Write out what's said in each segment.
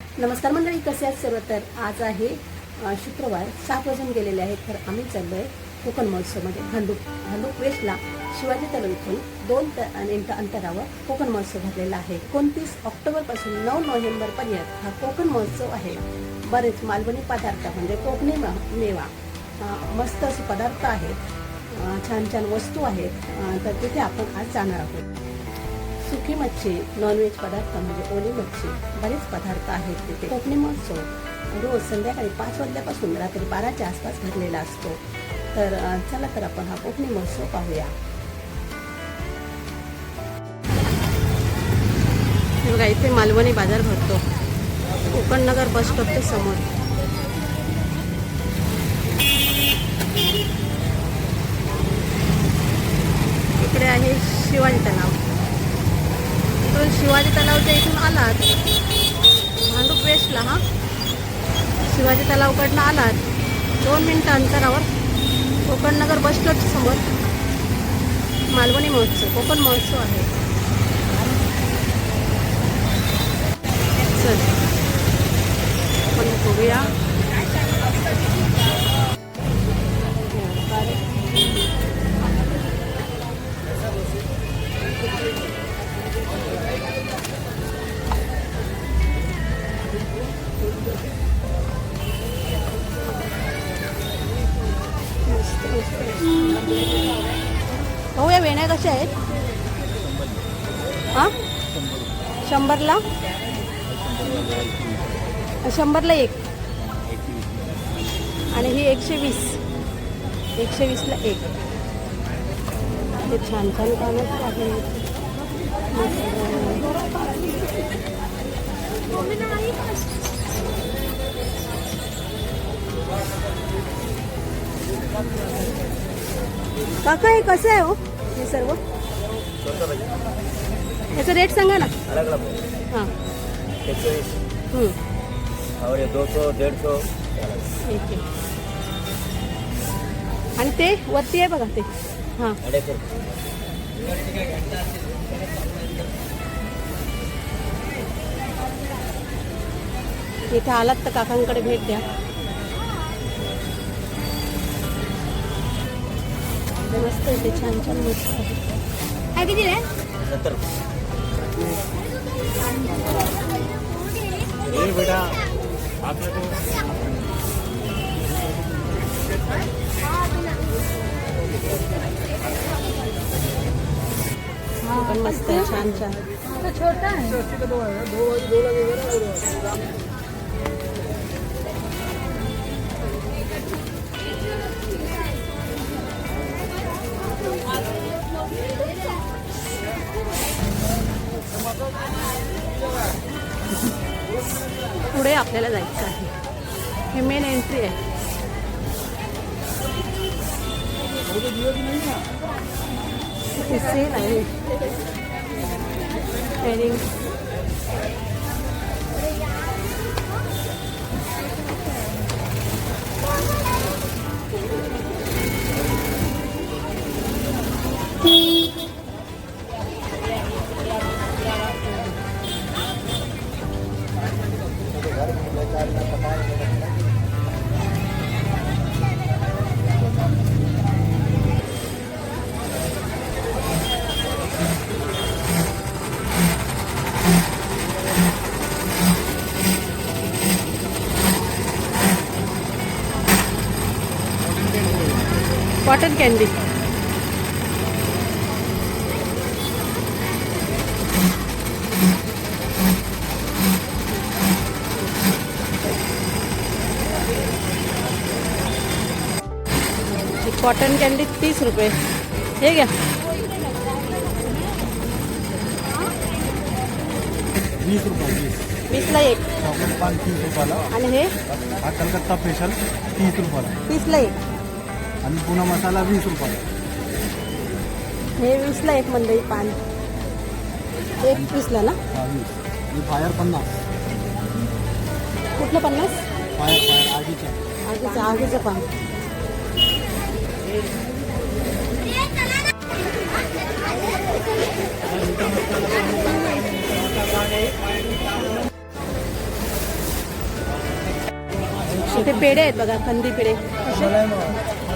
नमस्कार मंडळी कसे आहेत सर्व? तर आज आहे शुक्रवार सात वाजून गेलेले आहेत तर आम्ही चाललो आहे कोकण महोत्सवमध्ये भांडूप भांडूप वेस्टला. शिवाजी तलाव इथून दोन त- मिनिटं अंतरावर कोकण महोत्सव भरलेला आहे. एकोणतीस ऑक्टोबरपासून नऊ नोव्हेंबरपर्यंत हा कोकण महोत्सव आहे. बरेच मालवणी पदार्थ म्हणजे कोकणी मेवा मस्त असे पदार्थ आहेत. छान छान वस्तू आहेत. तर तिथे आपण आज जाणार आहोत. सुकी मच्छी नॉनव्हेज पदार्थ म्हणजे ओली मच्छी बरेच पदार्थ आहेत तिथे. कोकणी महोत्सव रोज संध्याकाळी पाच वाजल्यापासून रात्री बाराच्या आसपास भरलेला असतो. तर चला तर आपण हा कोकणी महोत्सव पाहूया. बघा इथे मालवणी बाजार भरतो. कोकणनगर बस स्टॉपच्या समोर. इकडे आहे शिवाजी तलाव. इकडून शिवाजी तलावच्या इथून आलात. भांडूप वेस्टला हा? शिवाजी तलावकडनं आलात. दोन मिनटं अंतरावर. कोकणनगर बस स्टॉपच्या समोर. मालवणी महोत्सव कोकण महोत्सव आहे. चल. आपण बघूया. भाऊ या वेण्या कशा आहेत. हा? शंभरला? शंभरला एक. आणि ही एकशे वीस. एकशे वीसला एक. ते छान छान कामच आहे. काका हे कसं आहे हो? हे सर्व? याचा रेट सांगा ना. अलग अलग हां. एक सौ बीस हम्म. और ये दो सौ डेढ़ सौ ठीक आहे. आणि ते वरती आहे बघा ते. हां. अढ़ाई सौ इथे आलात तर काकांकडे भेट द्या. मस्त आहे ते छान छान मस्त आहे काय किती आहे सत्तर ये बेटा आपने तो पण मस्त आहे छान छान। छोटा है। पुढे आपल्याला जायचं आहे. हे मेन एंट्री आहे. हे कॉटन कैंडी कॉटन कैंडी तीस रुपये हे घ्या वीस रुपये वीसला एक। चॉकलेट पान तीस रुपयाला आणि हे हा कलकत्ता स्पेशल तीस रुपयाला तीसला एक। आणि पुन्हा मसाला वीस रुपयाला हे वीसला एक मंडळी पान. एक वीसला ना? हा वीस. आणि फायर पन्नास. कुठलं पन्नास? फायर फायर आगीच्या. आगीचं आगीचं पान. इथे पेढे आहेत बघा कंदी पेढे. कसे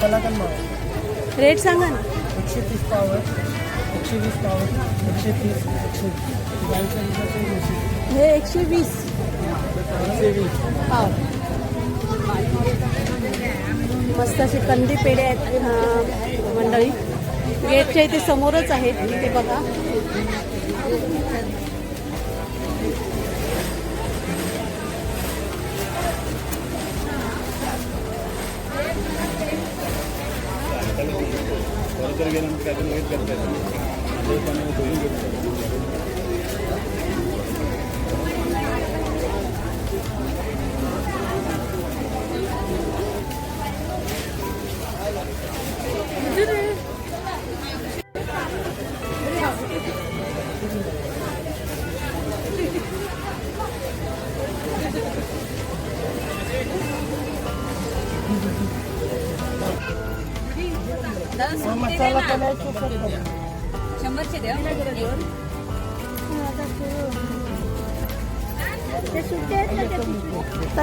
कलाकंद रेट सांगा ना. एकशे तीस पाव आहे एकशे वीस पाव आहे एकशे तीस एकशे हे एकशे वीस. एकशे वीस. पाव मस्त असे कंदी पेढे आहेत मंडळी. गेटच्या इथे समोरच आहेत इथे बघा. मसाला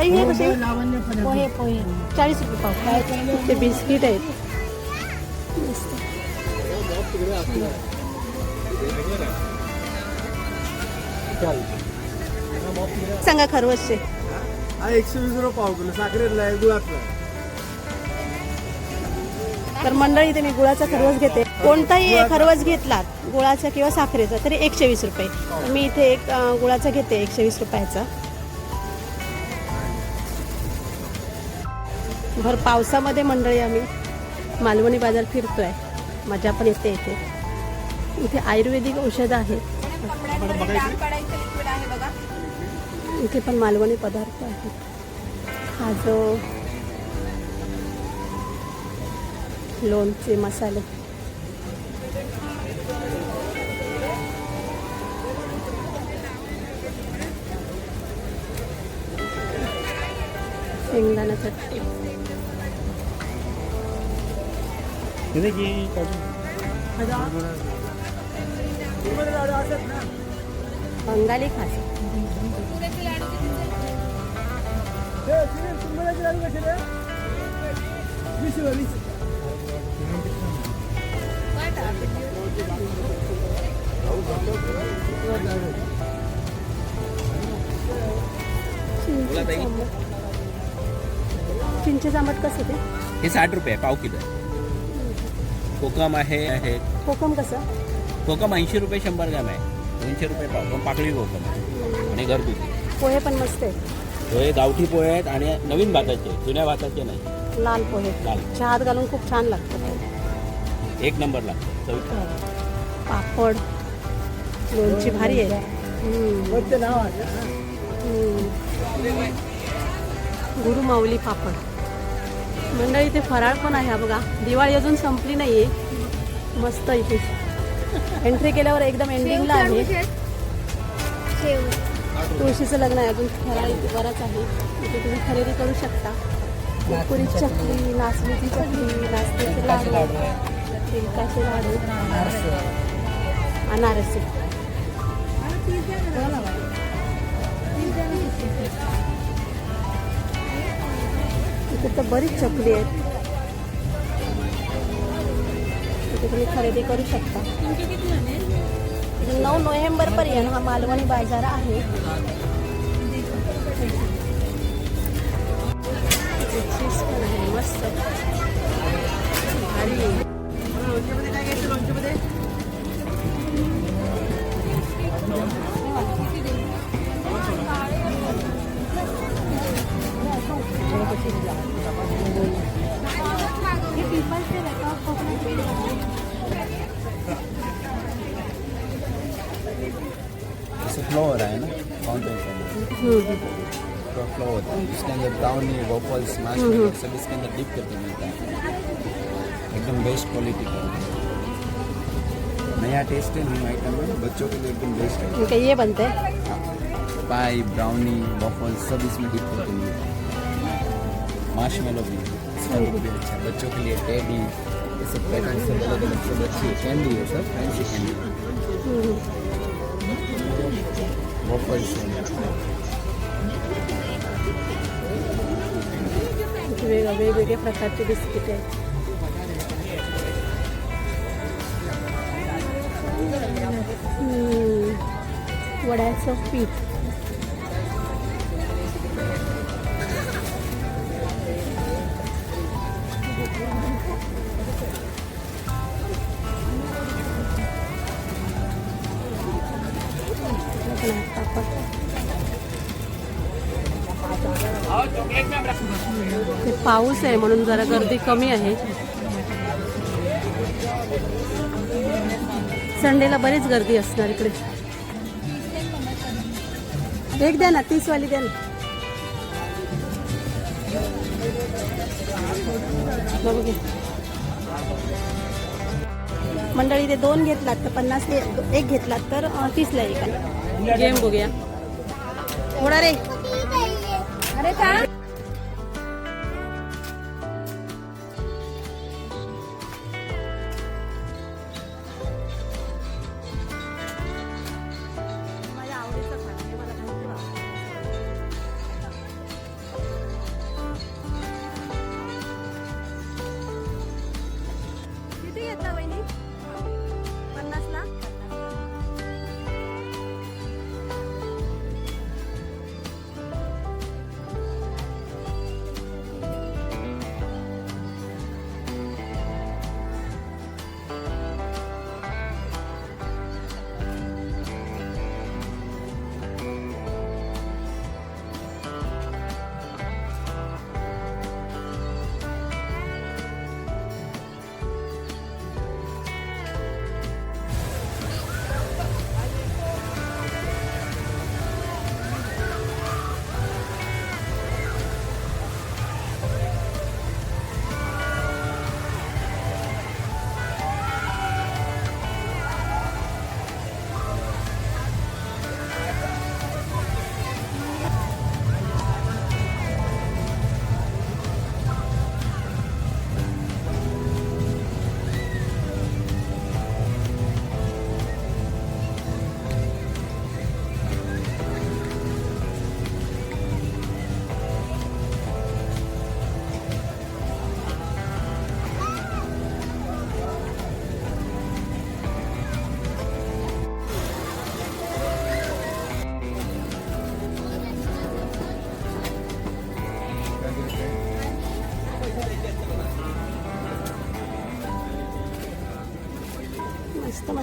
ताई हे कसे पोहे पोहे. चाळीस रुपये पाव. ते बिस्किट आहेत. सांगा खरवसचे. एकशे वीस रुपये पाव किलो. साखरेतला आहे गुळातला तर मंडळी इथे मी गुळाचा खरवस घेते. कोणताही खरवस घेतलात गुळाचा किंवा साखरेचा तरी एकशे वीस रुपये. मी इथे एक गुळाचा घेते एकशे वीस रुपयाचा. भर पावसामध्ये मंडळी आम्ही मालवणी बाजार फिरतोय. मजा पण येते इथे. इथे आयुर्वेदिक औषधं आहेत इथे पण मालवणी पदार्थ आहेत. जो लोणचे मसाले. शेंगदाणा चटणी बंगाली खास. चिंचे आंबट कसं ते? हे साठ रुपये पाव किलो आहे. कोकम आहे आहे. कोकम कसं? कोकम ऐंशी रुपये शंभर ग्रॅम आहे. दोनशे रुपये पाव पण पाकळी कोकम आहे. आणि घरगुती. पोहे पण मस्त आहेत. तो हे गावठी पोहे आहेत आणि नवीन भाताचे जुन्या भाताचे नाही. लाल पोहे. लाल. चहात घालून खूप छान लागतं. एक नंबर लागतो. चविष्ट पापड. लोणची भारी आहे. हम्म. ते नाव आहे हम्म. गुरु माऊली पापड. मंडळी इथे फराळ पण आहे हा बघा. दिवाळी अजून संपली नाहीये. मस्त इथे. एंट्री केल्यावर एकदम एंडिंगला आहे. तुळशीचं लग्न आहे अजून. फराळ इथे बराच आहे. इथे तुम्ही खरेदी करू शकता. कुरकुरी चकली नाचणीची चकली नाचणीचे लाडू. तिलकाचे लाडू. अनारसे. इथे तर बरीच चकली आहेत. इथे तुम्ही खरेदी करू शकता. नऊ नोव्हेंबर पर्यंत हा मालवणी बाजार आहे. मस्त cheese भारी आहे. जैसे फ्लोवर है ना फाउंटेन. तो फ्लो होता है इसके अंदर ब्राउनी वॉफल्स मार्शमेलो सब इसके अंदर डिप करके मिलता है एकदम बेस्ट क्वालिटी का नया टेस्ट है न्यू आइटम है बच्चों के लिए एकदम बेस्ट है। है ये बनते हैं। पाई ब्राउनी वॉफल्स सब इसमें डिप करके मिलता है मार्शमेलो भी इसका भी अच्छा बच्चों के लिए टेडी ये सब पैटर्न सब अलग अलग सब अच्छी है कैंडी है सर फैंसी कैंडी वॉफल्स वेगवेगळ्या प्रकारचे बिस्किट आहेत वड्याचं पीठ पाऊस आहे म्हणून जरा गर्दी कमी आहे. संडेला बरीच गर्दी असणार इकडे. एक द्या ना तीस वाली द्या ना. बघू मंडळी ते दोन घेतलात तर पन्नास एक घेतलात तर तीसला एक. गेम बघूया. थोडा रे. अरे का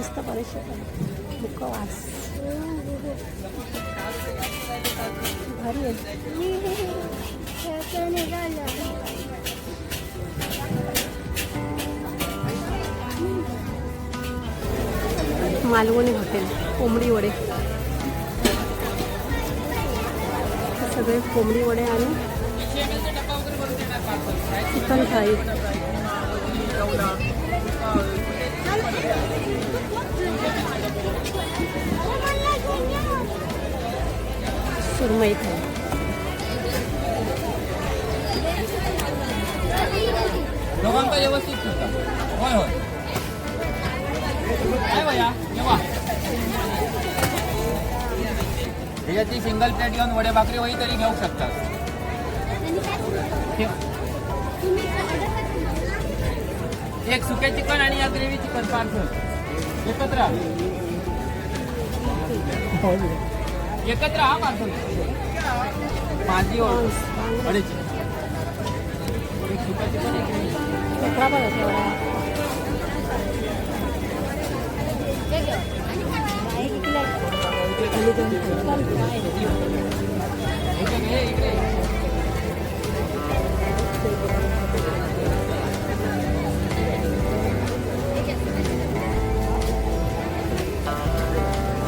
मस्त मस्त बरेचसे मुखवास भारी आहे. मालवणी हॉटेल कोंबडी वडे. हे सगळे कोंबडी वडे आणि चिकन फ्राई. सुरमई फ्राय दोघांचा व्यवस्थित सुद्धा होय होय. काय वया येवा त्याच्यात ती सिंगल प्लेट घेऊन वडे भाकरी वही तरी घेऊ शकतात एक सुके चिकन आणि या ग्रेव्ही चिकन पार्सल. एकत्र एकत्र हा पार्सल. माझी वडेची एक सुका चिकन एक gravy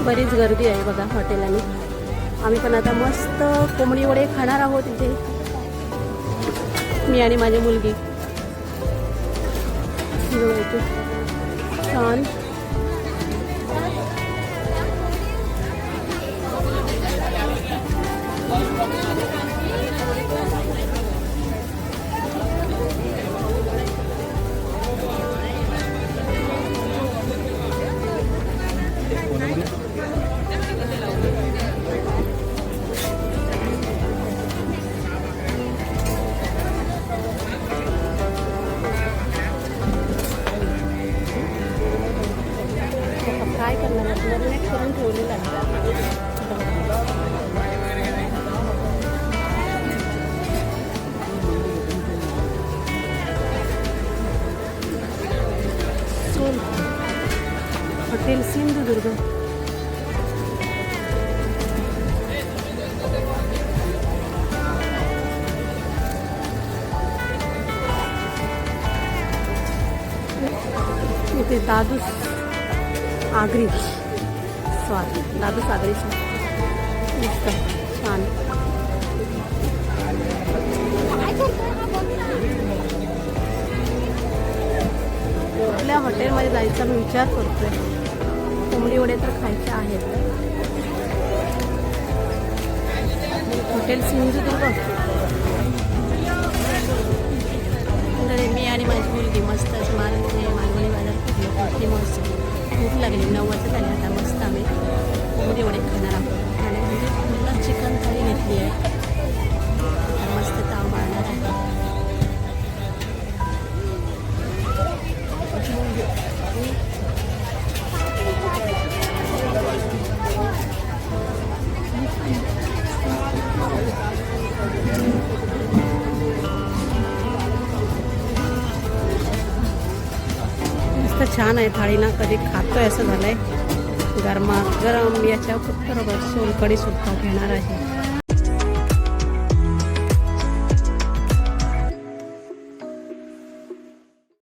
बरीच गर्दी आहे बघा हॉटेलांनी. आम्ही पण आता मस्त कोंबडी वडे खाणार आहोत इथे. मी आणि माझी मुलगी. छान. दुर्ग. इथे दादूस आगरी. सॉरी दादूस आगरी. मस्त छान. कुठल्या हॉटेलमध्ये जायचा मी विचार करतोय. कोंबडी वडे तर खायचे आहेत. हॉटेल सिंधुदुर्ग म्हणजे तर मी आणि माझी मुलगी मस्त असं मालवणी मालवणी बाजार फिरलो मस्त. भूक लागली. नऊ वाजता झाले. आता मस्त आम्ही कोंबडी वडे खाणार आहोत. आणि म्हणजे पूर्ण चिकन थाळी घेतली आहे. मस्त ताव मारणार आहे. थाळी ना कधी खातोय असं झालंय. गरमा गरम याच्या बरोबर सोलकडी सुद्धा घेणार आहे.